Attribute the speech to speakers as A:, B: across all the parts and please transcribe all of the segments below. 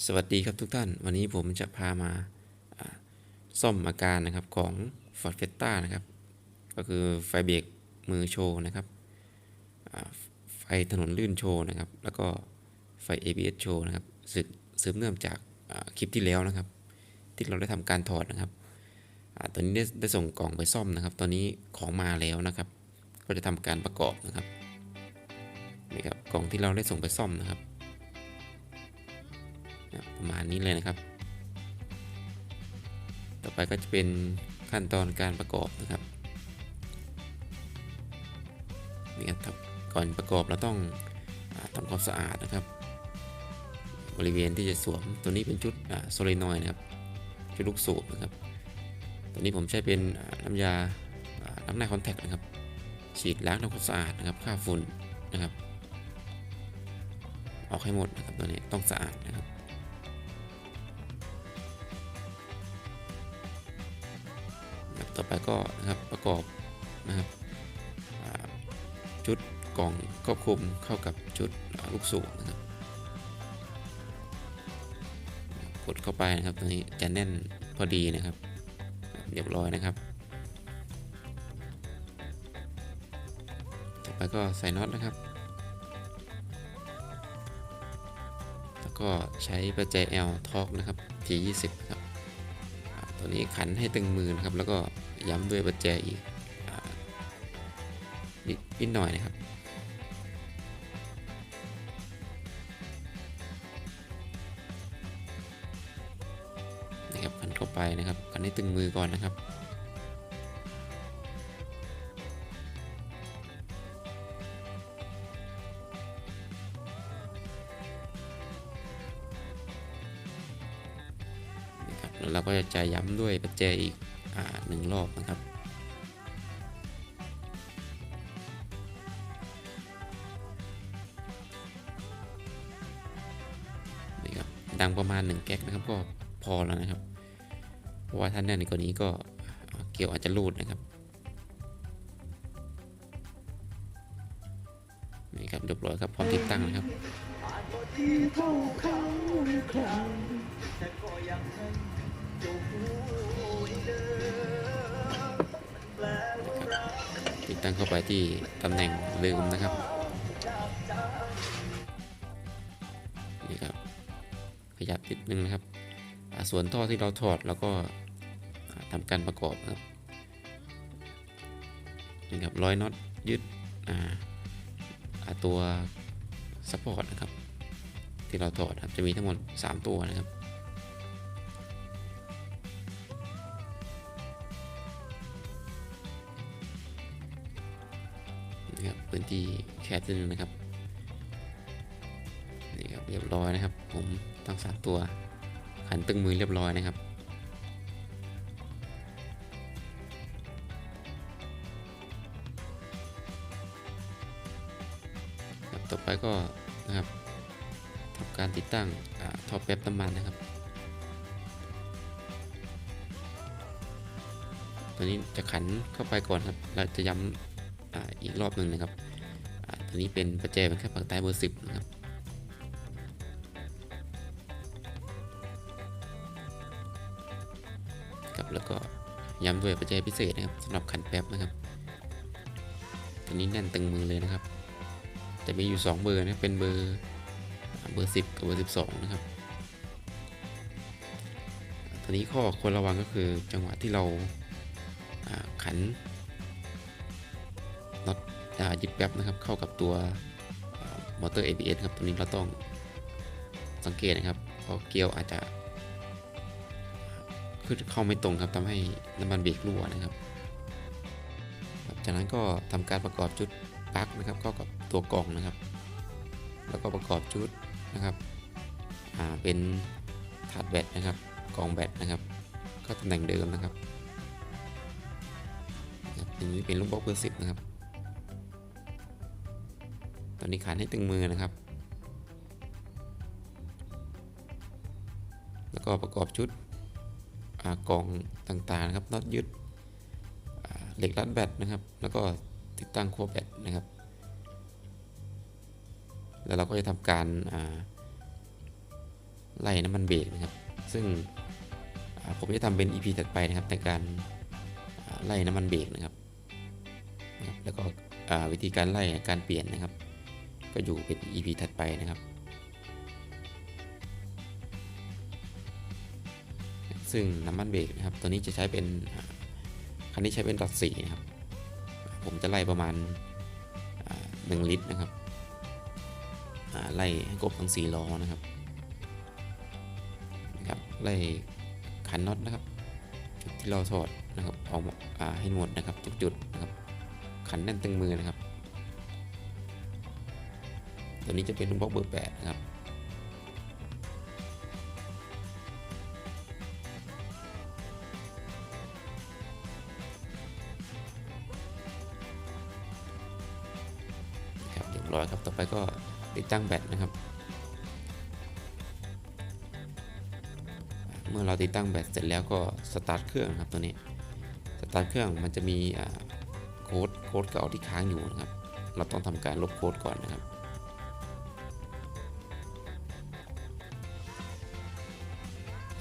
A: สวัสดีครับทุกท่าน วันนี้ผมจะพามาซ่อมอาการนะครับของ Ford Fiesta นะครับ ก็คือไฟเบรกมือโชว์นะครับไฟถนนลื่นโชว์นะครับ แล้วก็ไฟ ABS โชว์นะครับสืบสืบเนื่องจากคลิปที่แล้วนะครับ ที่เราได้ทำการถอดนะครับอตอนนี้ได้ได้ส่งกล่องไปซ่อมนะครับ ตอนนี้ของมาแล้วนะครับ ก็จะทำการประกอบนะครับนี่ครับกล่องที่เราได้ส่งไปซ่อมนะครับ ประมาณนี้เลยนะครับ ต่อไปก็จะเป็นขั้นตอนการประกอบนะครับนี่ครับก่อนประกอบเราต้องอทำความสะอาดนะครับ บริเวณที่จะสวมตัวนี้เป็นชุดโซลินอยนะครับชุดลูกสูบนะครับ ตัวนี้ผมใช้เป็นน้ำยาอ่าล้างหน้าคอนแทคนะครับ ฉีดล้างทำความสะอาดนะครับฆ่าฝุ่นนะครับ ออกให้หมดนะครับตัวนี้ต้องสะอาดนะครับ อไปก็นะครับประกอบนะครับชุดกล่องควบคุมเข้ากับชุดลูกสูบนะครับกดเข้าไปนะครับตรงนี้จะแน่นพอดีนะครับ เรียบร้อยนะครับ ต่อไปก็ใส่น็อตนะครับ แล้วก็ใช้ประแจ L ทอกนะครับ T20 ครับตัวนี้ขันให้ตึงมือนะครับแล้วก็ ย้ำด้วยประแจอีกนิดนิดหน่อยนะครับ นะครับขันเข้าไปนะครับขันให้ตึงมือก่อนนะครับนะครับแล้วเราก็จะจย้ำด้วยประแจอีก หนึ่งรอบนะครับนี่ครับดังประมาณ 1 แก๊กนะครับก็พอแล้วนะครับ เพราะว่าท่านแน่นกว่านี้ก็เกี่ยวอาจจะรูดนะครับนี่ครับเรียบร้อยครับพร้อมติดตั้งนะครับ
B: ที่เท่าเขาครั้งแต่ก็ยัง
A: ติดตั้งเข้าไปที่ตำแหน่งลืมนะครับนี่ครับขยับนิดนึงนะครับส่วนท่อที่เราถอดแล้วก็ทำการประกอบนะครับนี่ครับร้อยน็อตยึดตัวซัพพอร์ตนะครับ ที่เราถอดครับจะมีทั้งหมด 3 ตัวนะครับ ที่แคบนิดนึงนะครับนี่ครับเรียบร้อยนะครับ ผมทั้งสามตัวขันตึงมือเรียบร้อยนะครับต่อไปก็นะครับทำการติดตั้งอท่อแป๊บน้ำมันนะครับ ตัวนี้จะขันเข้าไปก่อนครับ เราจะย้ำออีกรอบหนึ่งนะครับ อ่าตัวนี้เป็นประแจเป็นแค่ปากใต้เบอร์สิบนะครับครับแล้วก็ย้ำด้วยประแจพิเศษนะครับสำหรับขันแป๊บนะครับตัวนี้แน่นตึงมือเลยนะครับจะมีอยู่ 2 เบอร์นะเป็นเบอร์เบอร์ 10 กับเบอร์ 12 นะครับอ่าตัวนี้ข้อควรระวังก็คือจังหวะที่เราขัน ยิบแป๊บนะครับเข้ากับตัวอมอเตอร์ ABS ครับตัวนี้เราต้องสังเกตนะครับเพราะเกียวอาจจะขึ้นเข้าไม่ตรงครับทำให้น้ำมันเบรกรั่วนะครับจากนั้นก็ทำการประกอบชุดปลั๊กนะครับเข้ากับตัวกล่องนะครับ แล้วก็ประกอบชุดนะครับเป็นถาดแบตนะครับกล่องแบตนะครับ ก็ตำแหน่งเดิมนะครับครับอันนี้เป็นลูกบล็อกเบอร์สิบนะครับ ตอนนี้ขันให้ตึงมือนะครับ แล้วก็ประกอบชุดอกล่องต่างๆนะครับน็อตยึดเหล็กรัดแบตนะครับ แล้วก็ติดตั้งขั้วแบตนะครับ แล้วเราก็จะทำการไล่น้ำมันเบรกนะครับ ซึ่งผมจะทำเป็น EP ถัดไปนะครับในการไล่น้ำมันเบรกนะครับ แล้วก็วิธีการไล่การเปลี่ยนนะครับ ก็อยู่เป็น EP ถัดไปนะครับ ซึ่งน้ำมันเบรกนะครับ ตัวนี้จะใช้เป็นคันนี้ใช้เป็นดอทสีนะครับ ผมจะไล่ประมาณอ่าหนึ่งลิตรนะครับไล่ให้ครบทั้งสี่ล้อนะครับนะครับไล่ขันน็อตนะครับจุดที่เราถอดนะครับเออ่าให้หมดนะครับทุกจุดนะครับขันแน่นตึงมือนะครับ ตัวนี้จะเป็นลูกบล็อกเบอร์แปดนะครับครับเรียบร้อยครับ ต่อไปก็ติดตั้งแบตนะครับ เมื่อเราติดตั้งแบตเสร็จแล้วก็สตาร์ทเครื่องครับตัวนี้ สตาร์ทเครื่องมันจะมีโค้ดโค้ดเก่าที่ค้างอยู่นะครับ เราต้องทำการลบโค้ดก่อนนะครับ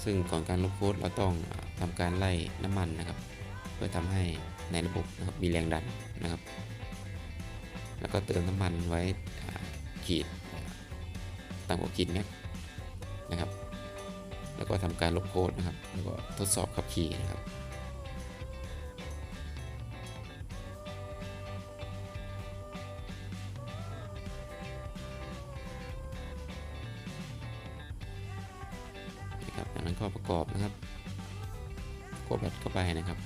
A: ซึ่งก่อนการลบโค้ดเราต้องอาทำการไล่น้ำมันนะครับ เพื่อทำให้ในระบบนะครับมีแรงดันนะครับ แล้วก็เติมน้ำมันไว้ขีดต่าต่ำกว่าขีดเนี้ยนะครับ แล้วก็ทำการลบโค้ดนะครับ แล้วก็ทดสอบขับขี่นะครับ นะครับจากนั้นก็ประกอบนะครับกดแบตเข้าไปนะครับ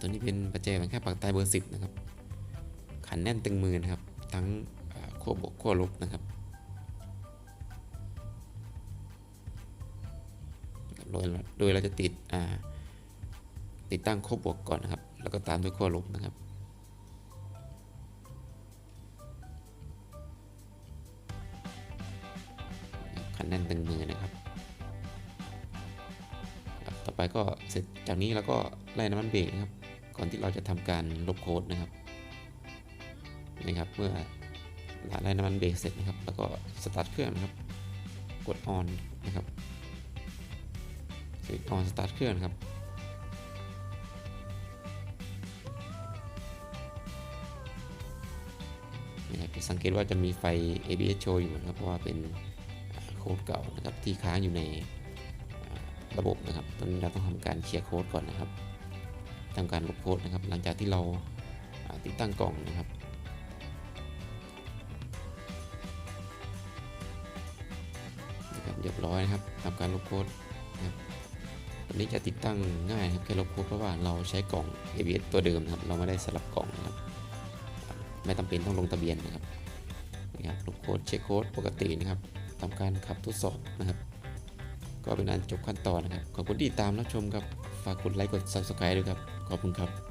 A: ตัวนี้เป็นปัจจัยแค่ปากใต้เบอร์สิบนะครับ ขันแน่นตึงมือนะครับ ทั้งขั้วบวกขั้วลบนะครับโดยโดยเราจะติดติดตั้งขั้วบวกก่อนนะครับ แล้วก็ตามด้วยขั้วลบนะครับ ขันแน่นตึงมือนะครับ ต่อไปก็เสร็จจากนี้เราก็ไล่น้ำมันเบรกนะครับ ก่อนที่เราจะทำการลบโค้ดนะครับนะครับเมื่อไล่น้ำมันเบรกเสร็จนะครับ แล้วก็สตาร์ทเครื่องนะครับ กดออนนะครับสวิตออนสตาร์ทเครื่องนะครับ จะสังเกตว่าจะมีไฟ ABS โชว์อยู่นะครับเพราะว่าเป็นโค้ดเก่านะครับที่ค้างอยู่ในระบบนะครับตอนนี้เราต้องทำการเคลียร์โค้ดก่อนนะครับทำการลบโค้ดนะครับ หลังจากที่เราติดตั้งกล่องนะครับนะครับเรียบร้อยนะครับทำการลบโค้ดนะครับตอนนี้จะติดตั้งง่ายครับแค่ลบโค้ดเพราะว่าเราใช้กล่อง ABS ตัวเดิมนะครับ เราไม่ได้สลับกล่องนะ ไม่จาเป็นต้องลงทะเบียนนะครับนะครับลงโค้ดเช็คโค้ดปกตินะครับทำการขับทดสอบนะครับ ก็เป็นอันจบขั้นตอนนะครับ ขอบคุณที่ติดตามรับชมครับ ฝากกดไลค์กด Subscribe ด้วยครับ ขอบคุณครับ